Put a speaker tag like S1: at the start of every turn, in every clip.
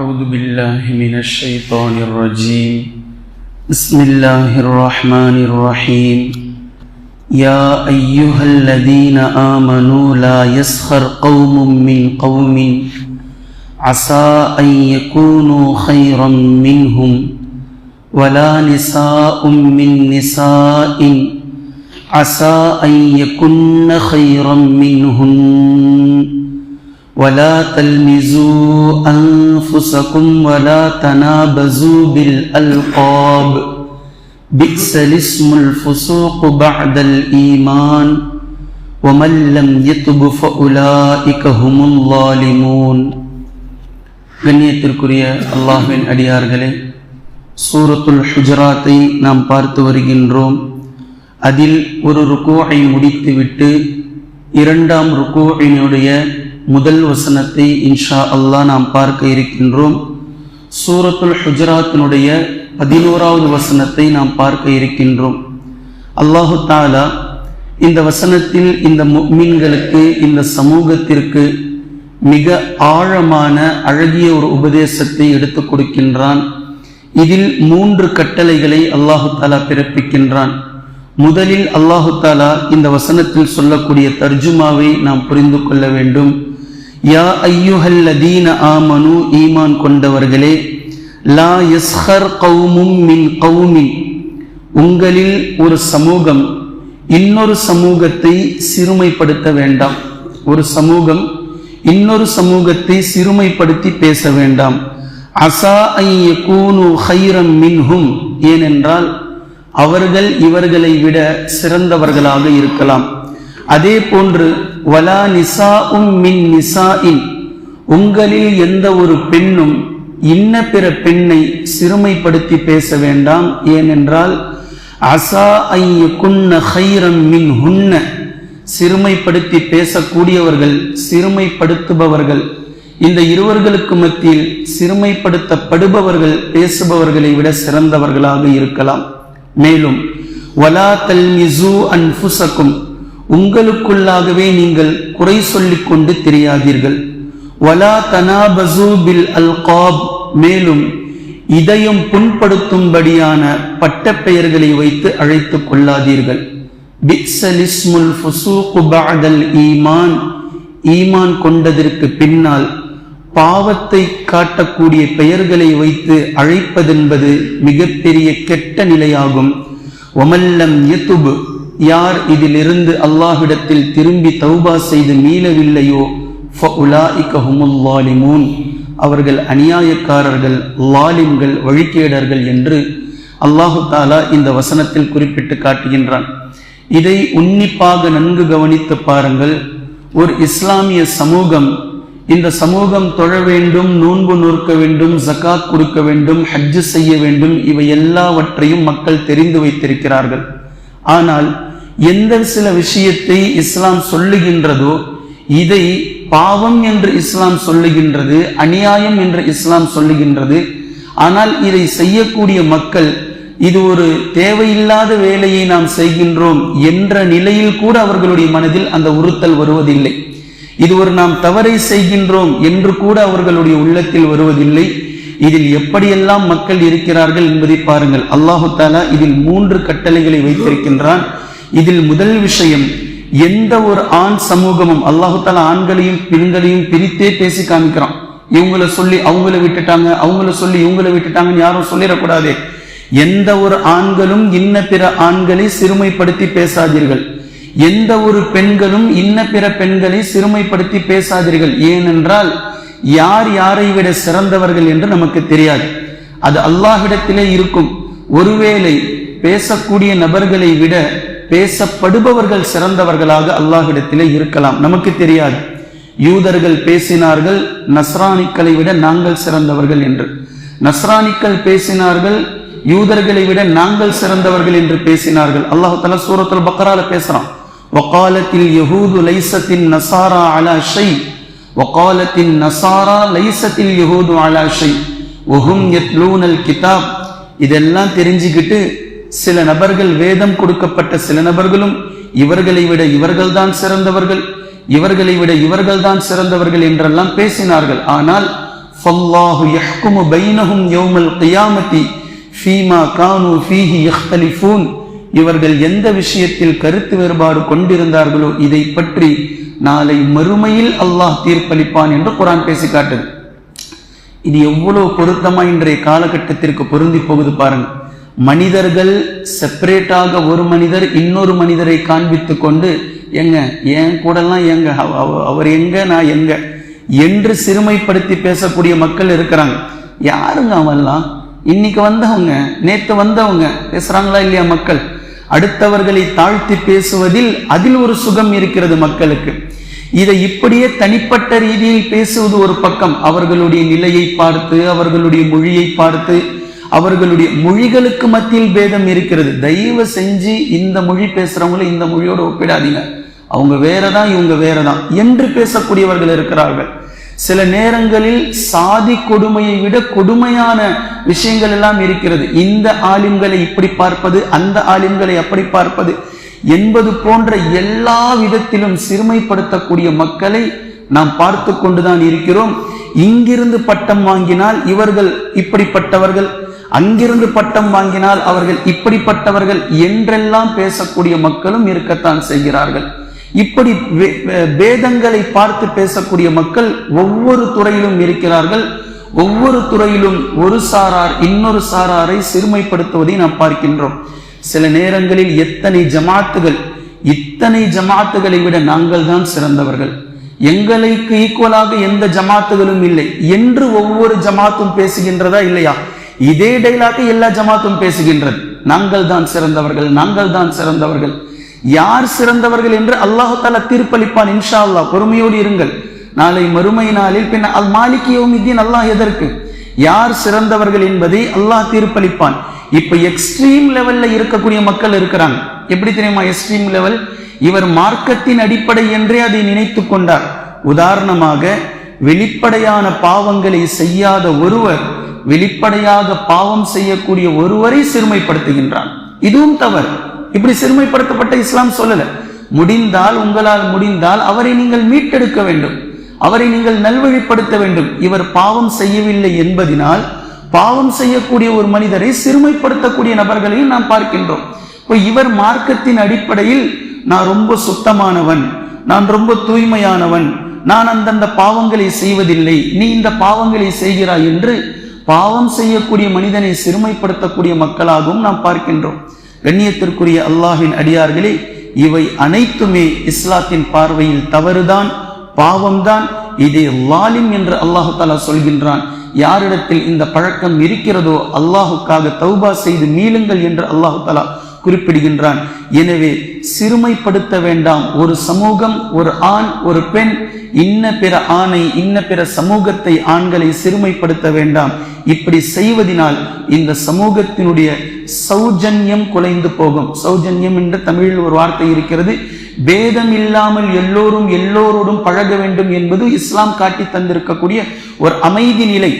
S1: أعوذ بالله من الشيطان الرجيم بسم الله الرحمن الرحيم يا أيها الذين آمنوا لا يسخر قوم من قوم عسى أن يكونوا خيرا منهم ولا نساء من نساء عسى أن يكن خيرا منهن ولا تلمزوا أنفسكم ولا تنابزوا بالألقاب بئس الاسم الفسوق بعد الإيمان ومن لم يتب فأولئك هم الظالمون கண்ணியத்திற்குரிய அல்லாஹின் அடியார்களே சூரத்துல் ஹுஜராத்தை நாம் பார்த்து வருகின்றோம் அதில் ஒரு ருக்கோவை முடித்துவிட்டு இரண்டாம் ருக்கோவினுடைய முதல் வசனத்தை இன்ஷா அல்லா நாம் பார்க்க இருக்கின்றோம் சூரத்துல் ஹுஜராத்தினுடைய பதினோராவது வசனத்தை நாம் பார்க்க இருக்கின்றோம் அல்லாஹு தாலா இந்த வசனத்தில் இந்த மீன்களுக்கு இந்த சமூகத்திற்கு மிக ஆழமான அழகிய ஒரு உபதேசத்தை எடுத்து கொடுக்கின்றான் இதில் மூன்று கட்டளைகளை அல்லாஹு தாலா பிறப்பிக்கின்றான் முதலில் அல்லாஹு தாலா இந்த வசனத்தில் சொல்லக்கூடிய தர்ஜுமாவை நாம் புரிந்து கொள்ள வேண்டும் யா தீன ஆமனு ஈமான் கொண்டவர்களே லா யஸ்ஹர் கௌமும் மின் கௌமி உங்களில் ஒரு சமூகம் இன்னொரு சமூகத்தை சிறுமைப்படுத்த வேண்டாம் ஒரு சமூகம் இன்னொரு சமூகத்தை சிறுமைப்படுத்தி பேச வேண்டாம் அசா கூனு ஹைரம் மின்ஹும் ஏனென்றால் அவர்கள் இவர்களை விட சிறந்தவர்களாக இருக்கலாம் அதே போன்று வலா நிசா உம் மின் நிசா இன் உங்களில் எந்த ஒரு பெண்ணும் இன்ன பிற பெண்ணை சிறுமைப்படுத்தி பேச வேண்டாம் ஏனென்றால் அசா ஐய குன்ன ஹைரம் மின் ஹுன்ன சிறுமைப்படுத்தி பேசக்கூடியவர்கள் சிறுமைப்படுத்துபவர்கள் இந்த இருவர்களுக்கு மத்தியில் சிறுமைப்படுத்தப்படுபவர்கள் பேசுபவர்களை விட சிறந்தவர்களாக இருக்கலாம் மேலும் வலா தல் தல்மிசு அன்புசக்கும் உங்களுக்குள்ளாகவே நீங்கள் குறை சொல்லிக் கொண்டு தெரியாதீர்கள் வலா தனாபசு பில் அல்காப் மேலும் இதையும் புண்படுத்தும்படியான பட்ட பெயர்களை வைத்து அழைத்து கொள்ளாதீர்கள் பிக்சலிஸ்முல் ஃபுசூக்கு பாதல் ஈமான் ஈமான் கொண்டதற்கு பின்னால் பாவத்தை காட்டக்கூடிய பெயர்களை வைத்து அழைப்பதென்பது மிகப்பெரிய கெட்ட நிலையாகும் ஒமல்லம் யத்துபு யார் இதிலிருந்து அல்லாஹ்விடத்தில் திரும்பி தௌபா செய்து மீளவில்லையோ அவர்கள் அநியாயக்காரர்கள் லாலிம்கள் வழிகேடர்கள் என்று அல்லாஹு தாலா இந்த வசனத்தில் குறிப்பிட்டு காட்டுகின்றான் இதை உன்னிப்பாக நன்கு கவனித்து பாருங்கள் ஒரு இஸ்லாமிய சமூகம் இந்த சமூகம் தொழ வேண்டும் நோன்பு நோற்க வேண்டும் ஜக்காத் கொடுக்க வேண்டும் ஹஜ்ஜு செய்ய வேண்டும் இவை எல்லாவற்றையும் மக்கள் தெரிந்து வைத்திருக்கிறார்கள் ஆனால் எந்த சில விஷயத்தை இஸ்லாம் சொல்லுகின்றதோ இதை பாவம் என்று இஸ்லாம் சொல்லுகின்றது அநியாயம் என்று இஸ்லாம் சொல்லுகின்றது ஆனால் இதை செய்யக்கூடிய மக்கள் இது ஒரு தேவையில்லாத வேலையை நாம் செய்கின்றோம் என்ற நிலையில் கூட அவர்களுடைய மனதில் அந்த உறுத்தல் வருவதில்லை இது ஒரு நாம் தவறை செய்கின்றோம் என்று கூட அவர்களுடைய உள்ளத்தில் வருவதில்லை இதில் எப்படியெல்லாம் மக்கள் இருக்கிறார்கள் என்பதை பாருங்கள் அல்லாஹு தாலா இதில் மூன்று கட்டளைகளை வைத்திருக்கின்றான் இதில் முதல் விஷயம் எந்த ஒரு ஆண் சமூகமும் அல்லாஹு தாலா ஆண்களையும் பெண்களையும் பிரித்தே பேசி காமிக்கிறான் இவங்களை சொல்லி அவங்கள விட்டுட்டாங்க அவங்கள சொல்லி இவங்கள விட்டுட்டாங்கன்னு யாரும் சொல்லிடக்கூடாது எந்த ஒரு ஆண்களும் இன்ன பிற ஆண்களை சிறுமைப்படுத்தி பேசாதீர்கள் எந்த ஒரு பெண்களும் இன்ன பிற பெண்களை சிறுமைப்படுத்தி பேசாதீர்கள் ஏனென்றால் யார் யாரை விட சிறந்தவர்கள் என்று நமக்கு தெரியாது அது அல்லாஹிடத்திலே இருக்கும் ஒருவேளை பேசக்கூடிய நபர்களை விட பேசப்படுபவர்கள் சிறந்தவர்களாக அல்லாஹிடத்திலே இருக்கலாம் நமக்கு தெரியாது யூதர்கள் பேசினார்கள் நஸ்ரானிக்களை விட நாங்கள் சிறந்தவர்கள் என்று நஸ்ரானிக்கள் பேசினார்கள் யூதர்களை விட நாங்கள் சிறந்தவர்கள் என்று பேசினார்கள் அல்லாஹு தலா சூரத்துல் பக்கரால பேசுறான் வக்காலத்தில் யகூது லைசத்தின் நசாரா அலா ஷை وقالت النصارى ليست اليهود على شيء وهم يتلون الكتاب இதெல்லாம் தெரிஞ்சுக்கிட்டு சில நபர்கள் வேதம் கொடுக்கப்பட்ட சில நபர்களும் இவர்களை விட இவர்கள்தான் சிறந்தவர்கள் இவர்களை விட இவர்கள்தான் சிறந்தவர்கள் என்றெல்லாம் பேசினார்கள் ஆனால் ஃபல்லாஹு யஹ்குமு பைனஹும் யௌமல் கியாமத்தி ஃபீமா கானு ஃபீஹி யஹ்தலிஃபூன் இவர்கள் எந்த விஷயத்தில் கருத்து வேறுபாடு கொண்டிருந்தார்களோ இதை பற்றி நாளை மறுமையில் அல்லாஹ் தீர்ப்பளிப்பான் என்று குரான் பேசி காட்டுது இது எவ்வளவு பொருத்தமா இன்றைய காலகட்டத்திற்கு பொருந்தி போகுது பாருங்க மனிதர்கள் செப்பரேட்டாக ஒரு மனிதர் இன்னொரு மனிதரை காண்பித்து கொண்டு எங்க என் கூடலாம் எங்க அவர் எங்க நான் எங்க என்று சிறுமைப்படுத்தி பேசக்கூடிய மக்கள் இருக்கிறாங்க யாருங்க அவெல்லாம் இன்னைக்கு வந்தவங்க நேற்று வந்தவங்க பேசுறாங்களா இல்லையா மக்கள் அடுத்தவர்களை தாழ்த்தி பேசுவதில் அதில் ஒரு சுகம் இருக்கிறது மக்களுக்கு இதை இப்படியே தனிப்பட்ட ரீதியில் பேசுவது ஒரு பக்கம் அவர்களுடைய நிலையை பார்த்து அவர்களுடைய மொழியை பார்த்து அவர்களுடைய மொழிகளுக்கு மத்தியில் பேதம் இருக்கிறது தயவு செஞ்சு இந்த மொழி பேசுறவங்களை இந்த மொழியோடு ஒப்பிடாதீங்க அவங்க வேறதான் இவங்க வேறதான் என்று பேசக்கூடியவர்கள் இருக்கிறார்கள் சில நேரங்களில் சாதி கொடுமையை விட கொடுமையான விஷயங்கள் எல்லாம் இருக்கிறது இந்த ஆலிம்களை இப்படி பார்ப்பது அந்த ஆலிம்களை அப்படி பார்ப்பது என்பது போன்ற எல்லா விதத்திலும் சிறுமைப்படுத்தக்கூடிய மக்களை நாம் பார்த்து கொண்டுதான் இருக்கிறோம் இங்கிருந்து பட்டம் வாங்கினால் இவர்கள் இப்படிப்பட்டவர்கள் அங்கிருந்து பட்டம் வாங்கினால் அவர்கள் இப்படிப்பட்டவர்கள் என்றெல்லாம் பேசக்கூடிய மக்களும் இருக்கத்தான் செய்கிறார்கள் இப்படி வேதங்களை பார்த்து பேசக்கூடிய மக்கள் ஒவ்வொரு துறையிலும் இருக்கிறார்கள் ஒவ்வொரு துறையிலும் ஒரு சாரார் இன்னொரு சாராரை சிறுமைப்படுத்துவதை நாம் பார்க்கின்றோம் சில நேரங்களில் எத்தனை ஜமாத்துகள் இத்தனை ஜமாத்துகளை விட நாங்கள் தான் சிறந்தவர்கள் எங்களுக்கு ஈக்குவலாக எந்த ஜமாத்துகளும் இல்லை என்று ஒவ்வொரு ஜமாத்தும் பேசுகின்றதா இல்லையா இதே டைலாக எல்லா ஜமாத்தும் பேசுகின்றது நாங்கள் தான் சிறந்தவர்கள் நாங்கள் தான் சிறந்தவர்கள் யார் சிறந்தவர்கள் என்று அல்லாஹு தாலா தீர்ப்பளிப்பான் இன்ஷா அல்லா பொறுமையோடு இருங்கள் நாளை மறுமை நாளில் பின் அல் மாலிகியோமிதீன் அல்லாஹ் எதற்கு யார் சிறந்தவர்கள் என்பதை அல்லாஹ் தீர்ப்பளிப்பான் இப்ப எக்ஸ்ட்ரீம் லெவல்ல இருக்கக்கூடிய மக்கள் இருக்கிறாங்க எப்படி தெரியுமா எக்ஸ்ட்ரீம் லெவல் இவர் மார்க்கத்தின் அடிப்படை என்றே அதை நினைத்து கொண்டார் உதாரணமாக வெளிப்படையான பாவங்களை செய்யாத ஒருவர் வெளிப்படையாக பாவம் செய்யக்கூடிய ஒருவரை சிறுமைப்படுத்துகின்றான் இதுவும் தவறு இப்படி சிறுமைப்படுத்தப்பட்ட இஸ்லாம் சொல்லல முடிந்தால் உங்களால் முடிந்தால் அவரை நீங்கள் மீட்டெடுக்க வேண்டும் அவரை நீங்கள் நல்வழிப்படுத்த வேண்டும் இவர் பாவம் செய்யவில்லை என்பதினால் பாவம் செய்யக்கூடிய ஒரு மனிதரை சிறுமைப்படுத்தக்கூடிய நபர்களையும் நாம் பார்க்கின்றோம் இப்போ இவர் மார்க்கத்தின் அடிப்படையில் நான் ரொம்ப சுத்தமானவன் நான் ரொம்ப தூய்மையானவன் நான் அந்தந்த பாவங்களை செய்வதில்லை நீ இந்த பாவங்களை செய்கிறாய் என்று பாவம் செய்யக்கூடிய மனிதனை சிறுமைப்படுத்தக்கூடிய மக்களாகவும் நாம் பார்க்கின்றோம் கண்ணியத்திற்குரிய அல்லாஹின் அடியார்களே இவை அனைத்துமே இஸ்லாத்தின் பார்வையில் தவறுதான் பாவம்தான் இதே லாலிம் என்று அல்லாஹு தாலா சொல்கின்றான் யாரிடத்தில் இந்த பழக்கம் இருக்கிறதோ அல்லாஹுக்காக தௌபா செய்து மீளுங்கள் என்று அல்லாஹு தாலா குறிப்பிடுகின்றான் எனவே சிறுமைப்படுத்த வேண்டாம் ஒரு சமூகம் ஒரு ஆண் ஒரு பெண் இன்ன பிற ஆணை இன்ன பிற சமூகத்தை ஆண்களை சிறுமைப்படுத்த வேண்டாம் இப்படி செய்வதினால் இந்த சமூகத்தினுடைய சௌஜன்யம் குலைந்து போகும் சௌஜன்யம் என்று தமிழில் ஒரு வார்த்தை இருக்கிறது பேதம் இல்லாமல் எல்லோரும் எல்லோரோடும் பழக வேண்டும் என்பது இஸ்லாம் காட்டி தந்திருக்கக்கூடிய ஒரு அமைதி நிலை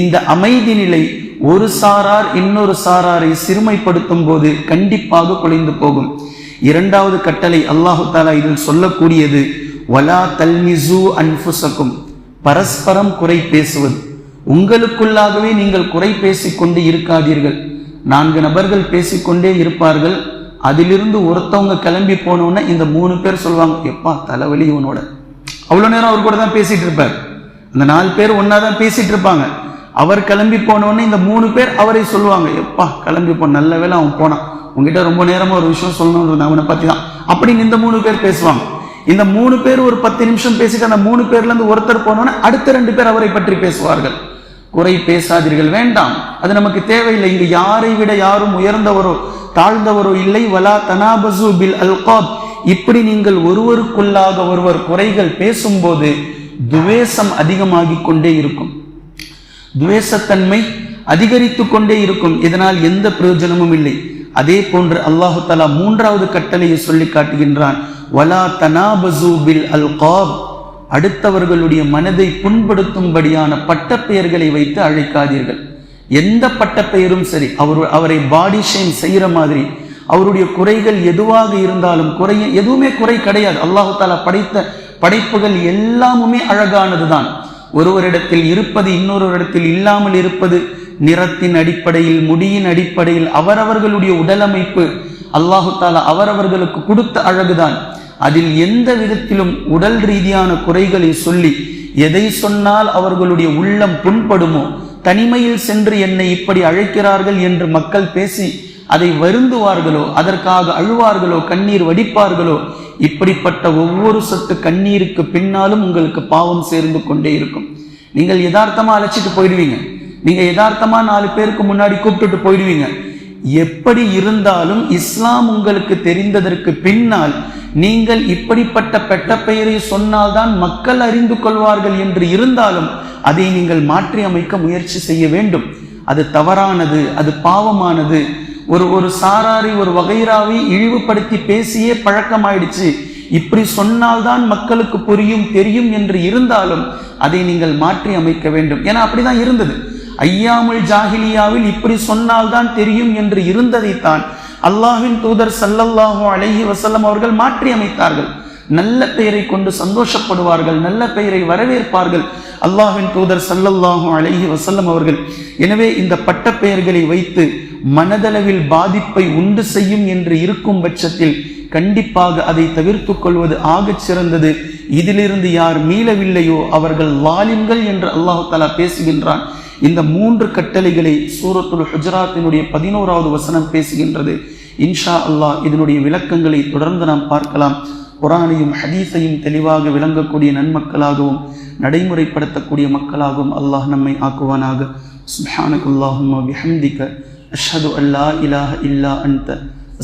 S1: இந்த அமைதி நிலை ஒரு சாரார் இன்னொரு சாராரை சிறுமைப்படுத்தும் போது கண்டிப்பாக குலைந்து போகும் இரண்டாவது கட்டளை அல்லாஹு தாலா இதில் சொல்லக்கூடியது வலா தல்மிசு அன்புசக்கும் பரஸ்பரம் குறை பேசுவது உங்களுக்குள்ளாகவே நீங்கள் குறை பேசிக்கொண்டு இருக்காதீர்கள் நான்கு நபர்கள் பேசிக்கொண்டே இருப்பார்கள் அதிலிருந்து ஒருத்தவங்க கிளம்பி போனோடனே இந்த மூணு பேர் சொல்லுவாங்க எப்பா தலைவலி இவனோட அவ்வளோ நேரம் அவர் கூட தான் பேசிகிட்டு இருப்பார் அந்த நாலு பேர் ஒன்றா தான் பேசிகிட்டு இருப்பாங்க அவர் கிளம்பி போனோடனே இந்த மூணு பேர் அவரை சொல்லுவாங்க எப்பா கிளம்பி போ நல்ல வேலை அவன் போனான் உங்ககிட்ட ரொம்ப நேரமாக ஒரு விஷயம் சொல்லணும் அவனை பற்றி தான் அப்படின்னு இந்த மூணு பேர் பேசுவாங்க இந்த மூணு பேர் ஒரு பத்து நிமிஷம் பேசிட்டு அந்த மூணு பேர்லேருந்து ஒருத்தர் போனோன்னே அடுத்த ரெண்டு பேர் அவரை பற்றி பேசுவார்கள் குறை பேசாதீர்கள் வேண்டாம் அது நமக்கு தேவையில்லை இங்கு யாரை விட யாரும் உயர்ந்தவரோ தாழ்ந்தவரோ இல்லை வலா தனாபசு பில் அல்காப் இப்படி நீங்கள் ஒருவருக்குள்ளாக ஒருவர் குறைகள் பேசும்போது துவேஷம் அதிகமாகிக் கொண்டே இருக்கும் துவேஷத்தன்மை அதிகரித்து கொண்டே இருக்கும் இதனால் எந்த பிரயோஜனமும் இல்லை அதே போன்று அல்லாஹு தலா மூன்றாவது கட்டளையை சொல்லி காட்டுகின்றான் வலா தனாபசு பில் அல்காப் அடுத்தவர்களுடைய மனதை புண்படுத்தும்படியான பட்டப்பெயர்களை வைத்து அழைக்காதீர்கள் எந்த பட்டப்பெயரும் சரி அவர் அவரை பாடி ஷேம் செய்கிற மாதிரி அவருடைய குறைகள் எதுவாக இருந்தாலும் குறைய எதுவுமே குறை கிடையாது அல்லாஹு தாலா படைத்த படைப்புகள் எல்லாமுமே அழகானது தான் ஒருவரிடத்தில் இருப்பது இன்னொரு இடத்தில் இல்லாமல் இருப்பது நிறத்தின் அடிப்படையில் முடியின் அடிப்படையில் அவரவர்களுடைய உடலமைப்பு அல்லாஹு தாலா அவரவர்களுக்கு கொடுத்த அழகுதான் அதில் எந்த விதத்திலும் உடல் ரீதியான குறைகளை சொல்லி எதை சொன்னால் அவர்களுடைய உள்ளம் புண்படுமோ தனிமையில் சென்று என்னை இப்படி அழைக்கிறார்கள் என்று மக்கள் பேசி அதை வருந்துவார்களோ அதற்காக அழுவார்களோ கண்ணீர் வடிப்பார்களோ இப்படிப்பட்ட ஒவ்வொரு சொட்டு கண்ணீருக்கு பின்னாலும் உங்களுக்கு பாவம் சேர்ந்து கொண்டே இருக்கும் நீங்கள் யதார்த்தமா அழைச்சிட்டு போயிடுவீங்க நீங்க யதார்த்தமா நாலு பேருக்கு முன்னாடி கூப்பிட்டுட்டு போயிடுவீங்க எப்படி இருந்தாலும் இஸ்லாம் உங்களுக்கு தெரிந்ததற்கு பின்னால் நீங்கள் இப்படிப்பட்ட பெட்ட பெயரை சொன்னால்தான் மக்கள் அறிந்து கொள்வார்கள் என்று இருந்தாலும் அதை நீங்கள் மாற்றி அமைக்க முயற்சி செய்ய வேண்டும் அது தவறானது அது பாவமானது ஒரு ஒரு சாராரி ஒரு வகைராவை இழிவுபடுத்தி பேசியே பழக்கமாயிடுச்சு இப்படி சொன்னால்தான் மக்களுக்கு புரியும் தெரியும் என்று இருந்தாலும் அதை நீங்கள் மாற்றி அமைக்க வேண்டும் ஏன்னா அப்படிதான் இருந்தது ஐயாமுல் ஜாகிலியாவில் இப்படி சொன்னால்தான் தெரியும் என்று இருந்ததைத்தான் அல்லாஹின் தூதர் சல்லல்லாஹோ அழகி வசல்லம் அவர்கள் மாற்றி அமைத்தார்கள் நல்ல பெயரை கொண்டு சந்தோஷப்படுவார்கள் நல்ல பெயரை வரவேற்பார்கள் அல்லாஹின் தூதர் சல்லல்லாஹோ அழகி வசல்லம் அவர்கள் எனவே இந்த பட்ட பெயர்களை வைத்து மனதளவில் பாதிப்பை உண்டு செய்யும் என்று இருக்கும் பட்சத்தில் கண்டிப்பாக அதை தவிர்த்து கொள்வது ஆகச் சிறந்தது இதிலிருந்து யார் மீளவில்லையோ அவர்கள் வாலிம்கள் என்று அல்லாஹு தாலா பேசுகின்றான் இந்த மூன்று கட்டளைகளை சூரத்துல் ஹுஜராத்தினுடைய பதினோராவது வசனம் பேசுகின்றது இன்ஷா அல்லாஹ் இதனுடைய விளக்கங்களை தொடர்ந்து நாம் பார்க்கலாம் குரானையும் ஹதீஸையும் தெளிவாக விளங்கக்கூடிய நன்மக்களாகவும் நடைமுறைப்படுத்தக்கூடிய மக்களாகவும் அல்லாஹ் நம்மை ஆக்குவானாக சுப்ஹானகுல்லாஹும் விஹம்திக்க அஷ்ஹது அல்லா இலாஹ இல்லா